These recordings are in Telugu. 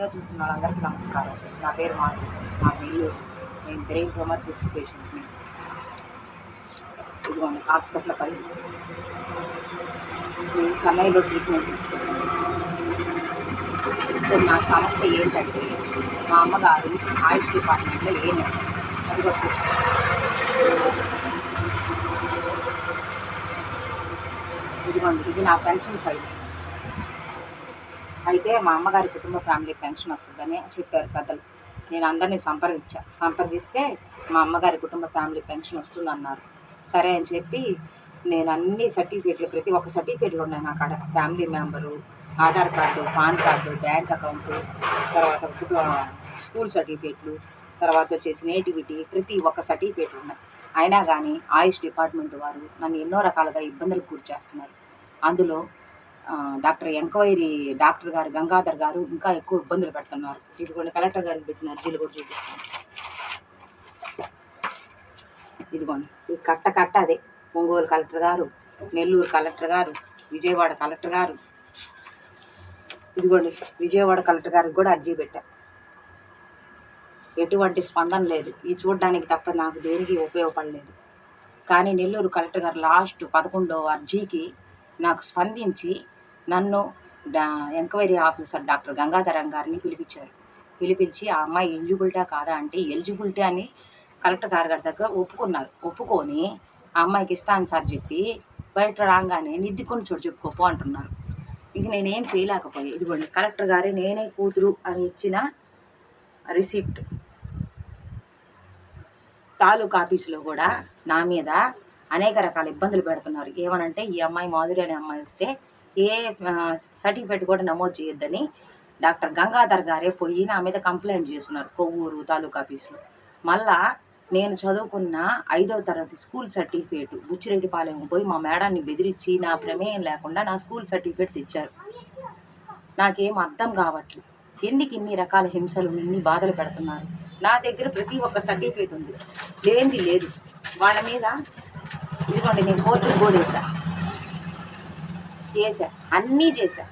వీడియో చూస్తున్న వాళ్ళందరికీ నమస్కారం. నా పేరు మాధు నా నెల్లూరు నేను బ్రెయిన్ ట్యూమర్ ఫిక్స్ పేషెంట్ని ఇదిగోండి హాస్పిటల్ పై నేను చెన్నైలో ట్రీట్మెంట్ తీసుకున్నాను నా సమస్య ఏంటంటే మా అమ్మగారు ఆయుష్ డిపార్ట్మెంట్లో ఏమి అది ఇదిగోండి ఇది నా పెన్షన్ ఫైల్. అయితే మా అమ్మగారి కుటుంబ ఫ్యామిలీ పెన్షన్ వస్తుందని చెప్పారు పెద్దలు. నేను అందరినీ సంప్రదించా. సంప్రదిస్తే మా అమ్మగారి కుటుంబ ఫ్యామిలీ పెన్షన్ వస్తుందన్నారు. సరే అని చెప్పి నేను అన్ని సర్టిఫికేట్లు ప్రతి ఒక్క సర్టిఫికేట్లు ఉన్నాయి నా కాడ. Family member Aadhaar card PAN card bank account తర్వాత కుటుంబ స్కూల్ సర్టిఫికేట్లు తర్వాత వచ్చేసి నేటివిటీ ప్రతి ఒక్క సర్టిఫికేట్ ఉన్నాయి. అయినా కానీ ఆయుష్ డిపార్ట్మెంట్ వారు నన్ను ఎన్నో రకాలుగా ఇబ్బందులకు గురి చేస్తున్నారు. అందులో డాక్టర్ ఎంక్వైరీ డాక్టర్ గారు గంగాధర్ గారు ఇంకా ఎక్కువ ఇబ్బందులు పెడుతున్నారు. ఇది కూడా కలెక్టర్ గారికి పెట్టిన అర్జీలు కూడా చూపిస్తాను. ఇదిగోండి ఈ కట్ట కట్ట అదే. ఒంగోలు కలెక్టర్ గారు నెల్లూరు కలెక్టర్ గారు విజయవాడ కలెక్టర్ గారు. ఇదిగోండి విజయవాడ కలెక్టర్ గారికి కూడా అర్జీ పెట్టా. ఎటువంటి స్పందన లేదు. ఇది చూడడానికి తప్ప నాకు దేనికి ఉపయోగపడలేదు. కానీ నెల్లూరు కలెక్టర్ గారు లాస్ట్ పదకొండో అర్జీకి నాకు స్పందించి నన్ను డా ఎంక్వైరీ ఆఫీసర్ డాక్టర్ గంగాధరం గారిని పిలిపించారు. పిలిపించి ఆ అమ్మాయి ఎలిజిబిలిటా కాదా అంటే ఎలిజిబిలిటీ అని కలెక్టర్ గారి గారి దగ్గర ఒప్పుకున్నారు. ఒప్పుకొని ఆ అమ్మాయికి ఇస్తాను సార్ చెప్పి బయట రాగానే నిద్దుకొని చోటు చెప్పుకోపో అంటున్నారు. ఇంక నేనేం చేయలేకపోయా. ఇదిగోండి కలెక్టర్ గారే నేనే కూతురు అని ఇచ్చిన రిసిప్ట్. తాలూకా ఆఫీసులో కూడా నా మీద అనేక రకాల ఇబ్బందులు పెడుతున్నారు. ఏమనంటే ఈ అమ్మాయి మాధురి అనే అమ్మాయి వస్తే ఏ సర్టిఫికేట్ కూడా నమోదు చేయొద్దని డాక్టర్ గంగాధర్ గారే పోయి నా మీద కంప్లైంట్ చేస్తున్నారు కొవ్వూరు తాలూకా ఆఫీసులో. మళ్ళా నేను చదువుకున్న ఐదవ తరగతి స్కూల్ సర్టిఫికేట్ బుచ్చిరెడ్డిపాలెం పోయి మా మేడాన్ని బెదిరించి నా ప్రమేయం లేకుండా నా స్కూల్ సర్టిఫికేట్ తెచ్చారు. నాకేం అర్థం కావట్లేదు. ఎందుకు ఇన్ని రకాల హింసలు ఇన్ని బాధలు పెడుతున్నారు? నా దగ్గర ప్రతి ఒక్క సర్టిఫికేట్ ఉంది. లేనిది లేదు. వాళ్ళ మీద ఇదిగోండి నేను కోర్టుకు కూడా చేశా అన్నీ చేశా.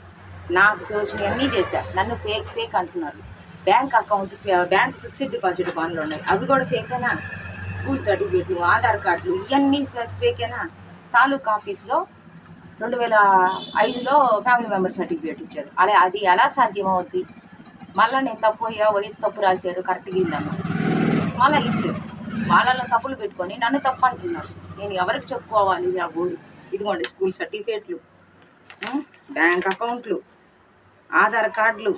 నాకు తోచిన అన్నీ చేశా. నన్ను ఫేక్ ఫేక్ అంటున్నారు. Bank account bank fixed deposit బాండ్లు ఉన్నాయి. అవి కూడా ఫేకేనా స్కూల్ సర్టిఫికేట్లు ఆధార్ కార్డులు ఇవన్నీ ఫేకేనా తాలూకా ఆఫీస్లో రెండు వేల ఐదులో ఫ్యామిలీ మెంబర్ సర్టిఫికేట్ ఇచ్చారు. అలా అది ఎలా సాధ్యం అవుద్ది మళ్ళీ నేను తప్పు అయ్యా వయసు తప్పు రాశారు కరెక్ట్గా ఇందమ్మా మళ్ళీ ఇచ్చారు. వాళ్ళలో తప్పులు పెట్టుకొని నన్ను తప్పు అంటున్నారు. నేను ఎవరికి చెప్పుకోవాలి ఆ ఊరు? ఇదిగోండి స్కూల్ సర్టిఫికేట్లు బ్యాంక్ అకౌంట్లు ఆధార్ కార్డులు